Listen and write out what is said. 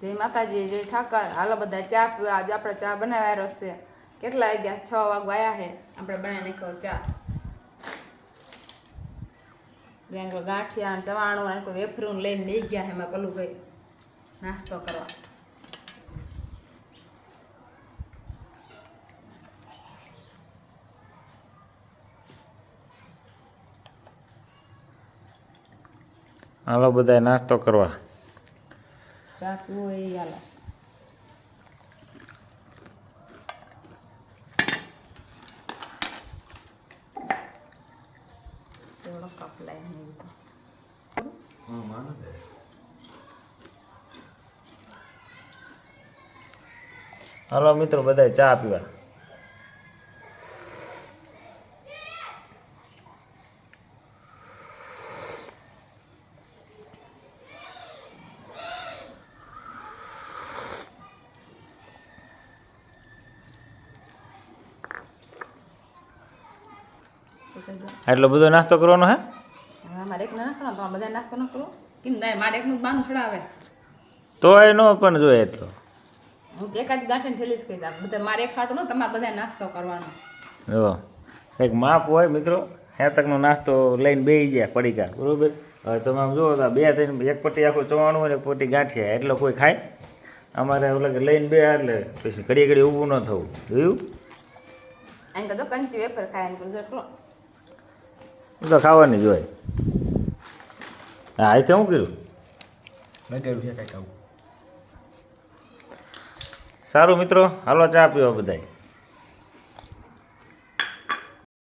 જય માતાજી, જય ઠાકર. હાલો બધા ચા પીવા. આજે આપણે ચા બનાવ્યા રસે કેટલા વાગ્યા? છ વાગવા આવ્યા છે આપણે બનાવી નાખ્યો ચા. જેમ ગાંઠિયા ચવાણું અને વેફરું લઈને લઈ ગયા છે એમાં પેલું ભાઈ નાસ્તો કરવા. હાલો બધા નાસ્તો કરવા. ચા પીવો એ હાલો કપ લાવીને એવું તો. હાલો મિત્રો બધા ચા પીવા. આટલો બધો નાસ્તો કરવાનો હે? મારે એક નાખવાનો તો બધા નાસ્તો ન કરો. કેમ ના મારે એકનું બાનું છોડાવે તો એ નો પણ જોઈએ એટલો. હું એકાદ ગાંઠીને થેલી જ કહી આ બધા મારે એક ખાટું ન તમારે બધા નાસ્તો કરવાનો. જો એક માપ હોય મિત્રો હેતકનો નાસ્તો લઈને બેસી જાય પડીકા બરોબર? હવે તમે આમ જુઓ તો બે થઈને એક પટ્ટી આખું ચવાણું હોય ને એક પટ્ટી ગાંઠિયા એટલો કોઈ ખાય? અમારે ઓલા કે લઈને બે એટલે પછી ઘડી ઘડી ઊભું ન થવું. જોયું? અહીં તો કંચી વેફર ખાય તો ખાવાની જ હોય. હા અહીંથી શું કર્યું? લગાડ્યું છે કાંઈક આવું સારું મિત્રો હાલો ચા પીવા બધાય.